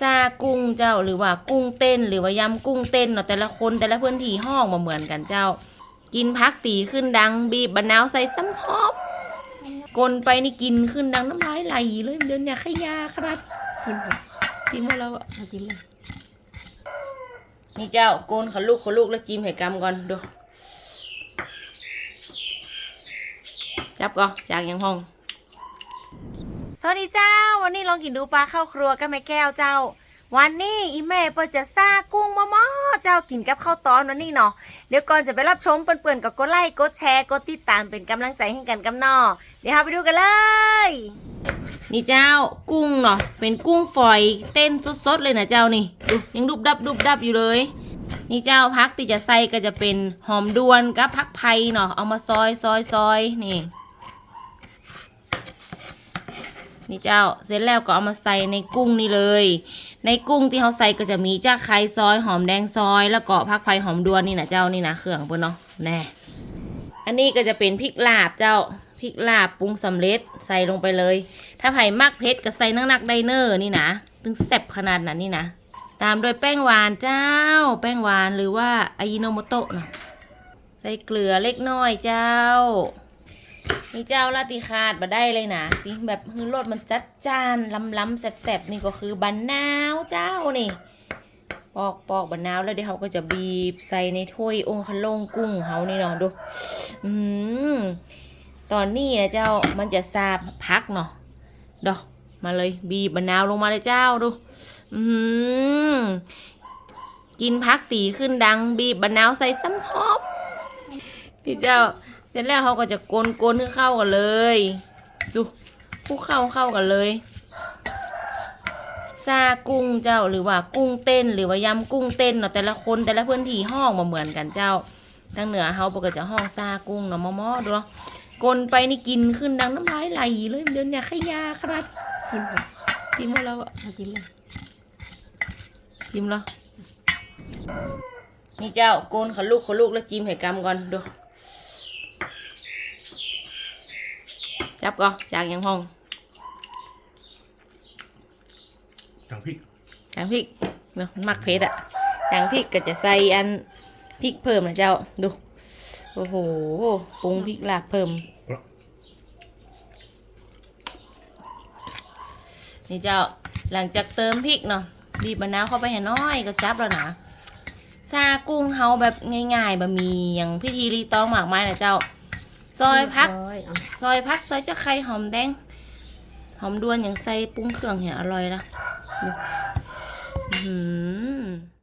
ซากุ้งเจ้าหรือว่ากุ้งเต้น หรือว่ายำกุ้งเต้นเนาะแต่ละคนแต่ละพื้นที่ห้องมาเหมือนกันเจ้า กินพักตีขึ้นดัง บีบบะนาวใส่ซ้ำหอมกลนไปนี่กินขึ้นดังน้ำลายไหลเลยเดินอยากขยาครับกินเถอะจิ้มว่าเราอะมากินเลยนี่เจ้าโกนขลุกขลุกแล้วจิ้มให้กำก่อนดูจับก่อนจากยังห้อง สวัสดีเจ้า วันนี้ลองกินดูปลาข้าวครัวกับแม่แก้วเจ้า วันนี้อีแม่เปิดจะซากุ้งมะม่อเจ้ากินกับข้าวตอนวันนี้เนาะเดี๋ยวก่อนจะไปรับชมเปื่อนๆกับกดไลค์กดแชร์กดติดตามเป็นกำลังใจให้กันกับนอเดี๋ยวเราไปดูกันเลย นี่เจ้ากุ้งเนาะเป็นกุ้งฝอยเต้นสดๆเลยนะเจ้านี่ดูยังดุบดับดุบดับอยู่เลย นี่เจ้าพักที่จะใส่ก็จะเป็นหอมดวนกับพักไผ่เนาะเอามาซอยซอยซอยนี่ นี่เจ้า เสร็จแล้วก็เอามาใส่ในกุ้งนี่เลย ในกุ้งที่เขาใส่ก็จะมีจ้าไข่ซอยหอมแดงซอย แล้วก็พักไผ่หอมดวนนี่นะเจ้านี่นะเครื่องเพื่อนเนาะแน่อันนี้ก็จะเป็นพริกลาบเจ้าพริกลาบปรุงสำเร็จใส่ลงไปเลย ถ้าไผ่มักเผ็ดก็ใส่นักๆไดเนอร์นี่นะถึงแซ่บขนาดนั้นนี่นะตามด้วยแป้งหวานเจ้า แป้งหวานหรือว่าอายิโนโมโตะเนาะใส่เกลือเล็กน้อยเจ้า นี่เจ้าลาติคาดมาได้เลยนะที่แบบคือรสมันจัดจ้านล้ำๆแซ่บๆนี่ก็คือบันนาวเจ้านี่ ปอกปอกบันนาวแล้วเดี๋ยวเขาก็จะบีบใส่ในถ้วยองค์ขลงกุ้งเขานี่เนาะดู อืมตอนนี้นะเจ้ามันจะซาบพักเนาะดอกมาเลยบีบบันาวลงมาเลยเจ้าดู อืมกินพักตีขึ้นดัง บีบบันาวใส่ซ้ำหอมพี่เจ้า เสร็จแล้วเขาก็จะกลนกลให้เข้ากันเลย ดูคลุกเข้าเข้ากันเลยซากุ้งเจ้าหรือว่ากุ้งเต้นหรือว่ายำกุ้งเต้นเนาะแต่ละคนแต่ละพื้นที่ห้องมาเหมือนกันเจ้าทางเหนือเขาปกติจะห้องซากุ้งเนาะมอมอดูเนาะกลนไปนี่กินขึ้นดังน้ำลายไหลเลยเดินอยากขยาครับกินเถอะจิ้มว่าเราอะกินเลยจิ้มเหรอนี่เจ้าโกนขลุกขลุกแล้วจิ้มให้กำก่อนดู จับก่อนจากยังห้องจังพริกจางพริกเนาะมักเผ็ดอะจางพริกก็จะใส่อันพริกเพิ่มนะเจ้าดูโอ้โหปรุงพริกลาบเพิ่ม นี่เจ้าหลังจากเติมพริกเนาะบีบมะนาวเข้าไปให้น้อยก็จับแล้วนะซากุ้งเฮาแบบง่ายๆบะมีอย่างพิธีรีตองหมากไม้นะเจ้า ซอยพักร้อยเอาซอยพัก ซอยจะไข่หอมแดง หอมดวนอย่างใส่ปรุงเครื่องเหี่ยอร่อยละดูอื้อหือ